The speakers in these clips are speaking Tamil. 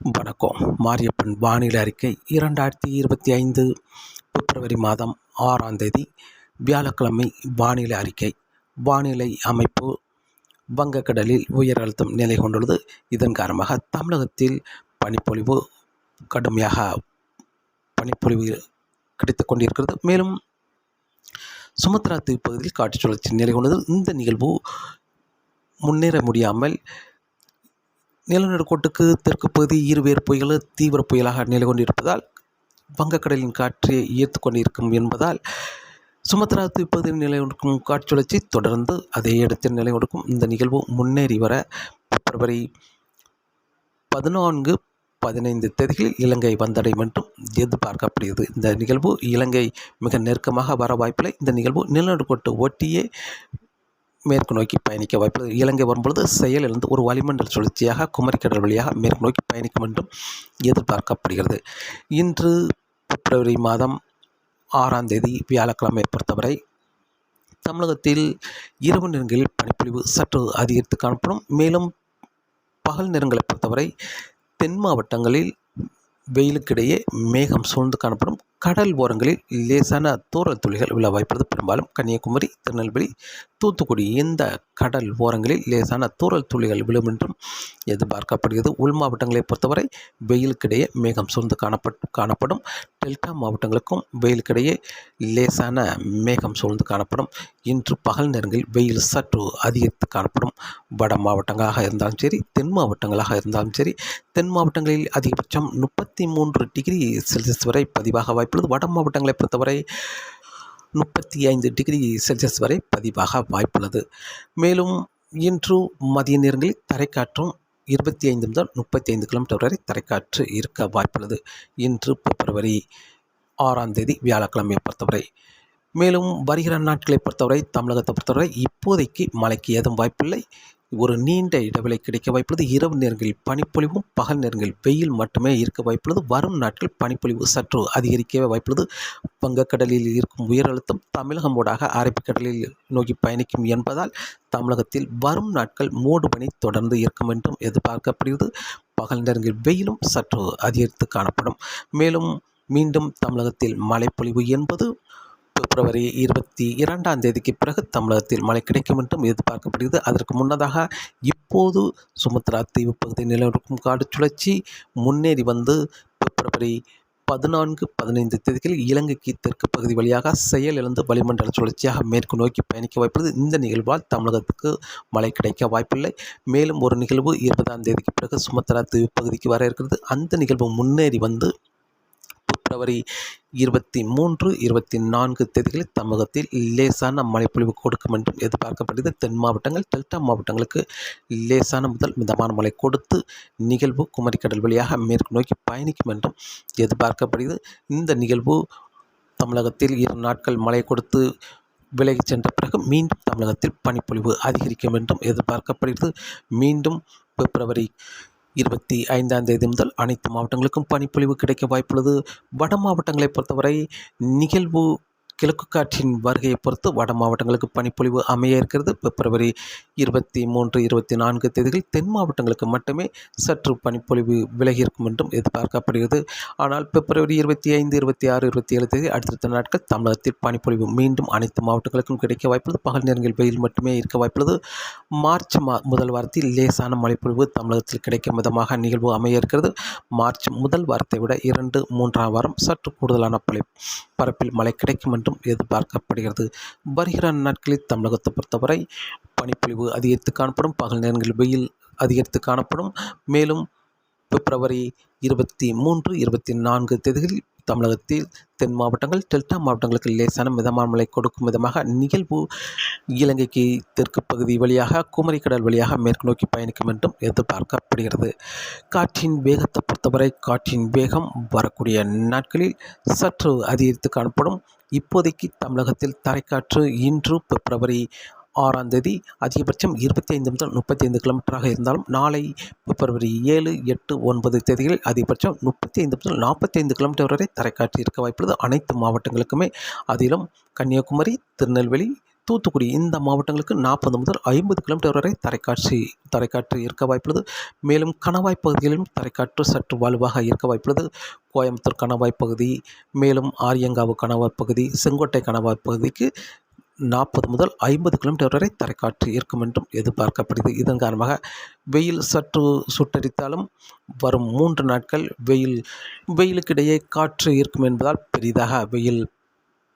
வணக்கம். மாரியப்பன் வானிலை அறிக்கை இரண்டாயிரத்தி இருபத்தி ஐந்து பிப்ரவரி மாதம் ஆறாம் தேதி வியாழக்கிழமை வானிலை அறிக்கை. வானிலை அமைப்பு வங்கக்கடலில் உயர் அழுத்தம் நிலை கொண்டுள்ளது. இதன் காரணமாக தமிழகத்தில் பனிப்பொழிவு கடுமையாக பனிப்பொழிவு கிடைத்து கொண்டிருக்கிறது. மேலும் சுமத்ரா தீவு பகுதியில் காற்று சுழற்சி நிலை கொண்டது இந்த நிகழ்வு முன்னேற முடியாமல் நிலநடுக்கோட்டுக்கு தெற்கு பகுதி இருவேறு புயல்கள் தீவிர புயலாக நிலை கொண்டிருப்பதால் வங்கக்கடலின் காற்றை ஈர்த்து கொண்டிருக்கும் என்பதால் சுமத்ரா தீப்பகுதியில் நிலை கொடுக்கும் காற்றுழற்சி தொடர்ந்து அதே இடத்தில் நிலை கொடுக்கும் இந்த நிகழ்வு முன்னேறி வர பிப்ரவரி பதினான்கு பதினைந்து தேதிகளில் இலங்கை வந்தடையும் என்றும் எதிர்பார்க்கப்படுகிறது. இந்த நிகழ்வு இலங்கை மிக நெருக்கமாக வர வாய்ப்பில்லை. இந்த நிகழ்வு நிலநடுக்கோட்டு ஒட்டியே மேற்கு நோக்கி பயணிக்க வாய்ப்பு இலங்கை வரும்பொழுது செயலிழந்து ஒரு வளிமண்டல சுழற்சியாக குமரிக்கடல் வழியாக மேற்கு நோக்கி பயணிக்கும் என்றும் எதிர்பார்க்கப்படுகிறது. இன்று பிப்ரவரி மாதம் ஆறாம் தேதி வியாழக்கிழமை பொறுத்தவரை தமிழகத்தில் இரவு நேரங்களில் பனிப்பொழிவு சற்று அதிகரித்து காணப்படும். மேலும் பகல் நேரங்களை பொறுத்தவரை தென் மாவட்டங்களில் வெயிலுக்கிடையே மேகம் சூழ்ந்து காணப்படும். கடல் ஓரங்களில் லேசான தூரல் துளிகள் விழ வாய்ப்பது பெரும்பாலும் கன்னியாகுமரி திருநெல்வேலி தூத்துக்குடி இந்த கடல் ஓரங்களில் லேசான தூரல் துளிகள் விழும் என்றும் எதிர்பார்க்கப்படுகிறது. உள் மாவட்டங்களை பொறுத்தவரை வெயிலுக்கிடையே மேகம் சூழ்ந்து காணப்பட் காணப்படும். டெல்டா மாவட்டங்களுக்கும் வெயிலுக்கிடையே லேசான மேகம் சூழ்ந்து காணப்படும். இன்று பகல் நேரங்களில் வெயில் சற்று அதிகரித்து காணப்படும். வட மாவட்டங்களாக இருந்தாலும் சரி தென் மாவட்டங்களாக இருந்தாலும் சரி தென் மாவட்டங்களில் அதிகபட்சம் முப்பத்தி மூன்று டிகிரி செல்சியஸ் வரை பதிவாக வாய்ப்புள்ளது. வட மாவட்டங்களை பொறுத்தவரை முப்பத்தி ஐந்து டிகிரி செல்சியஸ் வரை பதிவாக வாய்ப்புள்ளது. மேலும் இன்று மதிய நேரங்களில் தரைக்காற்றும் இருபத்தி ஐந்து முதல் முப்பத்தி ஐந்து கிலோமீட்டர் வரை தரைக்காற்று இருக்க வாய்ப்புள்ளது. இன்று பிப்ரவரி ஆறாம் தேதி வியாழக்கிழமையை பொறுத்தவரை. மேலும் வருகிற நாட்களை பொறுத்தவரை தமிழகத்தை பொறுத்தவரை இப்போதைக்கு மழைக்கு ஏதும் வாய்ப்பில்லை. ஒரு நீண்ட இடைவெளி கிடைக்க வாய்ப்புள்ளது. இரவு நேரங்களில் பனிப்பொழிவும் பகல் நேரங்களில் வெயில் மட்டுமே இருக்க வாய்ப்புள்ளது. வரும் நாட்கள் பனிப்பொழிவு சற்று அதிகரிக்கவே வாய்ப்புள்ளது. வங்கக்கடலில் இருக்கும் உயர் அழுத்தம் தமிழகம் ஊடாக அரபிக்கடலில் நோக்கி பயணிக்கும் என்பதால் தமிழகத்தில் வரும் நாட்கள் மூடு பனி தொடர்ந்து இருக்கும் என்றும் எதிர்பார்க்கப்படுகிறது. பகல் நேரங்களில் வெயிலும் சற்று அதிகரித்து காணப்படும். மேலும் மீண்டும் தமிழகத்தில் மழைப்பொழிவு என்பது பிப்ரவரி இருபத்தி இரண்டாம் தேதிக்கு பிறகு தமிழகத்தில் மழை கிடைக்கும் என்றும் எதிர்பார்க்கப்படுகிறது. அதற்கு முன்னதாக இப்போது சுமத்ரா தீவு பகுதி நிலநடுக்கும் காடு சுழற்சி முன்னேறி வந்து பிப்ரவரி பதினான்கு பதினைந்து தேதிகளில் இலங்கைக்கு தெற்கு பகுதி வழியாக செயலிழந்து வளிமண்டல சுழற்சியாக மேற்கு நோக்கி பயணிக்க வாய்ப்புள்ளது. இந்த நிகழ்வால் தமிழகத்துக்கு மழை கிடைக்க வாய்ப்பில்லை. மேலும் ஒரு நிகழ்வு இருபதாம் தேதிக்கு பிறகு சுமத்ரா தீவு பகுதிக்கு வர இருக்கிறது. அந்த நிகழ்வு முன்னேறி வந்து பிப்ரவரி இருபத்தி மூன்று இருபத்தி நான்கு தேதிகளில் தமிழகத்தில் லேசான மழைப்பொழிவு கொடுக்கும் என்றும் எதிர்பார்க்கப்படுகிறது. தென் மாவட்டங்கள் டெல்டா மாவட்டங்களுக்கு லேசான முதல் மிதமான மழை கொடுத்து நிகழ்வு குமரிக்கடல் வழியாக மேற்கு நோக்கி பயணிக்கும் என்றும் எதிர்பார்க்கப்படுகிறது. இந்த நிகழ்வு தமிழகத்தில் இரு நாட்கள் மழை கொடுத்து விலகிச் சென்ற பிறகு மீண்டும் தமிழகத்தில் பனிப்பொழிவு அதிகரிக்கும் என்றும் எதிர்பார்க்கப்படுகிறது. மீண்டும் பிப்ரவரி இருபத்தி ஐந்தாம் தேதி முதல் அனைத்து மாவட்டங்களுக்கும் பனிப்பொழிவு கிடைக்க வாய்ப்புள்ளது. வட மாவட்டங்களை பொறுத்தவரை நிகழ்வு கிழக்கு காற்றின் வருகையை பொறுத்து வட மாவட்டங்களுக்கு பனிப்பொழிவு அமைய இருக்கிறது. பிப்ரவரி இருபத்தி மூன்று இருபத்தி நான்கு தேதிகள் தென் மாவட்டங்களுக்கு மட்டுமே சற்று பனிப்பொழிவு விலகி இருக்கும் என்றும் எதிர்பார்க்கப்படுகிறது. ஆனால் பிப்ரவரி இருபத்தி ஐந்து இருபத்தி ஆறு இருபத்தி ஏழு தேதி அடுத்தடுத்த நாட்கள் தமிழகத்தில் பனிப்பொழிவு மீண்டும் அனைத்து மாவட்டங்களுக்கும் கிடைக்க வாய்ப்புள்ளது. பகல் நேரங்கள் வெயில் மட்டுமே இருக்க வாய்ப்புள்ளது. மார்ச் மா முதல் வாரத்தில் லேசான மழைப்பொழிவு தமிழகத்தில் கிடைக்கும் விதமாக நிகழ்வு அமைய இருக்கிறது. மார்ச் முதல் வாரத்தை விட இரண்டு மூன்றாம் வாரம் சற்று கூடுதலான பலை பரப்பில் மழை கிடைக்கும் என்றும் எதிர்பார்க்கப்படுகிறது. வருகிற நாட்களில் தமிழகத்தை பொறுத்தவரை பனிப்பொழிவு அதிகரித்து காணப்படும். பகல் நேரங்களில் வெயில் அதிகரித்து காணப்படும். மேலும் பிப்ரவரி இருபத்தி மூன்று இருபத்தி நான்கு தேதிகளில் தமிழகத்தில் தென் மாவட்டங்கள் டெல்டா மாவட்டங்களுக்கு லேசான மிதமான மழை கொடுக்கும் விதமாக நிகழ்வு இலங்கைக்கு தெற்கு பகுதி வழியாக குமரிக்கடல் வழியாக மேற்கு நோக்கி பயணிக்கும் என்றும் எதிர்பார்க்கப்படுகிறது. காற்றின் வேகத்தை பொறுத்தவரை காற்றின் வேகம் வரக்கூடிய நாட்களில் சற்று அதிகரித்து காணப்படும். இப்போதைக்கு தமிழகத்தில் தரைக்காற்று இன்று பிப்ரவரி ஆறாம் தேதி அதிகபட்சம் இருபத்தி ஐந்து முதல் முப்பத்தி ஐந்து கிலோமீட்டராக இருந்தாலும் நாளை பிப்ரவரி ஏழு எட்டு ஒன்பது தேதிகளில் அதிகபட்சம் முப்பத்தி ஐந்து முதல் நாற்பத்தி ஐந்து கிலோமீட்டர் வரை தரைக்காற்று இருக்க வாய்ப்புள்ளது. அனைத்து மாவட்டங்களுக்குமே அதிலும் கன்னியாகுமரி திருநெல்வேலி தூத்துக்குடி இந்த மாவட்டங்களுக்கு நாற்பது முதல் ஐம்பது கிலோமீட்டர் வரை தரைக்காட்சி தரைக்காற்று இருக்க வாய்ப்புள்ளது. மேலும் கணவாய் பகுதிகளிலும் தரைக்காற்று சற்று வலுவாக இருக்க வாய்ப்புள்ளது. கோயம்புத்தூர் கணவாய் பகுதி மேலும் ஆரியங்காவு கணவாய் பகுதி செங்கோட்டை கணவாய் பகுதிக்கு நாற்பது முதல் ஐம்பது கிலோமீட்டர் வரை தரைக்காற்று இருக்கும் என்றும் எதிர்பார்க்கப்படுகிறது இதன் காரணமாக வெயில் சற்று சுட்டரித்தாலும் வரும் மூன்று நாட்கள் வெயில் வெயிலுக்கிடையே காற்று இருக்கும் என்பதால் பெரிதாக வெயில்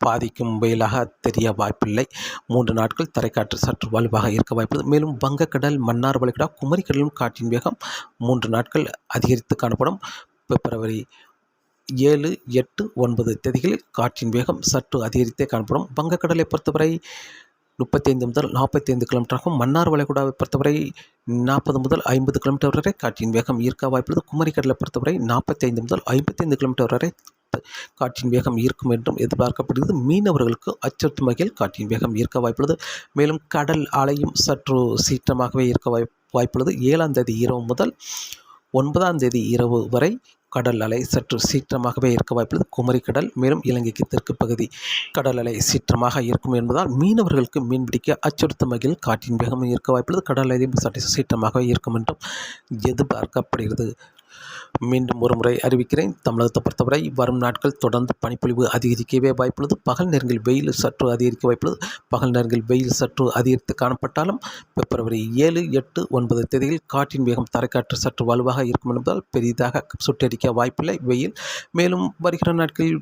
பாதிக்கும் வெயிலாக தெரிய வாய்ப்பில்லை. மூன்று நாட்கள் தரைக்காற்று சற்று வலுவாக இருக்க வாய்ப்புள்ளது. மேலும் வங்கக்கடல் மன்னார் வளைகுடா குமரிக்கடலும் காற்றின் வேகம் மூன்று நாட்கள் அதிகரித்து காணப்படும். பிப்ரவரி ஏழு எட்டு ஒன்பது தேதிகளில் காற்றின் வேகம் சற்று அதிகரித்தே காணப்படும். வங்கக்கடலை பொறுத்தவரை முப்பத்தைந்து முதல் நாற்பத்தைந்து கிலோமீட்டராகவும் மன்னார் வளைகுடாவை பொறுத்தவரை நாற்பது முதல் ஐம்பது கிலோமீட்டர் வரை காற்றின் வேகம் ஈர்க்க வாய்ப்புள்ளது. குமரிக்கடலை பொறுத்தவரை நாற்பத்தைந்து முதல் ஐம்பத்தைந்து கிலோமீட்டர் வரை காற்றின் வேகம் ஈர்க்கும் என்றும் எதிர்பார்க்கப்படுகிறது. மீனவர்களுக்கு அச்சுறுத்தும் வகையில் காற்றின் வேகம் ஈர்க்க வாய்ப்புள்ளது. மேலும் கடல் அலையும் சற்று சீற்றமாகவே இருக்க வாய் வாய்ப்புள்ளது. ஏழாம் தேதி இரவு முதல் ஒன்பதாம் தேதி இரவு வரை கடல் அலை சற்று சீற்றமாகவே இருக்க வாய்ப்புள்ளது. குமரிக்கடல் மேலும் இலங்கைக்கு தெற்கு பகுதி கடல் அலை சீற்றமாக இருக்கும் என்பதால் மீனவர்களுக்கு மீன்பிடிக்க அச்சுறுத்தும் வகையில் காற்றின் வேகமும் இருக்க வாய்ப்புள்ளது. கடல் அலையும் சற்று சீற்றமாகவே இருக்கும் என்றும் எதிர்பார்க்கப்படுகிறது. மீண்டும் ஒரு முறை அறிவிக்கிறேன். தமிழகத்தை பொறுத்தவரை வரும் நாட்கள் தொடர்ந்து பனிப்பொழிவு அதிகரிக்கவே வாய்ப்புள்ளது. பகல் நேரங்களில் வெயில் சற்று அதிகரிக்க வாய்ப்புள்ளது. பகல் நேரங்களில் வெயில் சற்று அதிகரித்து காணப்பட்டாலும் பிப்ரவரி ஏழு எட்டு ஒன்பது தேதியில் காற்றின் வேகம் தரைக்காற்று சற்று வலுவாக இருக்கும் என்பதால் பெரிதாக சுட்டரிக்க வாய்ப்பில்லை. வெயில் மேலும் வருகிற நாட்களில்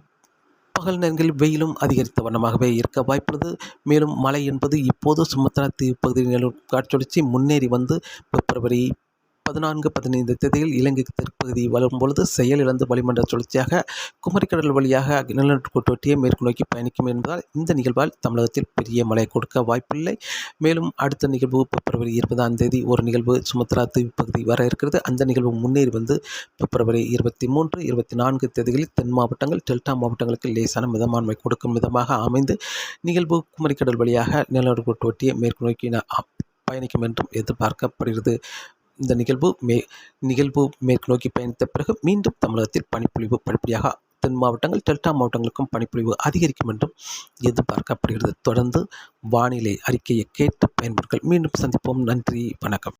பகல் நேரங்களில் வெயிலும் அதிகரித்த வண்ணமாகவே இருக்க வாய்ப்புள்ளது. மேலும் மழை என்பது இப்போது சுமத்ரா தீவு பகுதியில் நிலவும் முன்னேறி வந்து பிப்ரவரி பதினான்கு பதினைந்து தேதியில் இலங்கைக்கு தெற்பகுதி வரும் பொழுது செயலிழந்து வளிமண்டல சுழற்சியாக குமரிக்கடல் வழியாக நிலநடுக்கொட்டியை மேற்கு நோக்கி பயணிக்கும் என்பதால் இந்த நிகழ்வால் தமிழகத்தில் பெரிய மழை கொடுக்க வாய்ப்பில்லை. மேலும் அடுத்த நிகழ்வு பிப்ரவரி இருபதாம் தேதி ஒரு நிகழ்வு சுமத்ரா தீவு பகுதி வர இருக்கிறது. அந்த நிகழ்வு முன்னேறி வந்து பிப்ரவரி இருபத்தி மூன்று இருபத்தி நான்கு தேதிகளில் தென் மாவட்டங்கள் டெல்டா மாவட்டங்களுக்கு லேசான மிதமான்மை கொடுக்கும் விதமாக அமைந்து நிகழ்வு குமரிக்கடல் வழியாக நிலநடுக்கொட்டியை மேற்கு நோக்கி பயணிக்கும் என்றும் எதிர்பார்க்கப்படுகிறது. இந்த நிகழ்வு மே நிகழ்வு மேற்கு நோக்கி பயணித்த பிறகு மீண்டும் தமிழகத்தில் பனிப்பொழிவு படிப்படியாக தென் மாவட்டங்கள் டெல்டா மாவட்டங்களுக்கும் பனிப்பொழிவு அதிகரிக்கும் என்றும் எதிர்பார்க்கப்படுகிறது. தொடர்ந்து வானிலை அறிக்கையை கேட்டு பயன்படுங்கள் மீண்டும் சந்திப்போம். நன்றி. வணக்கம்.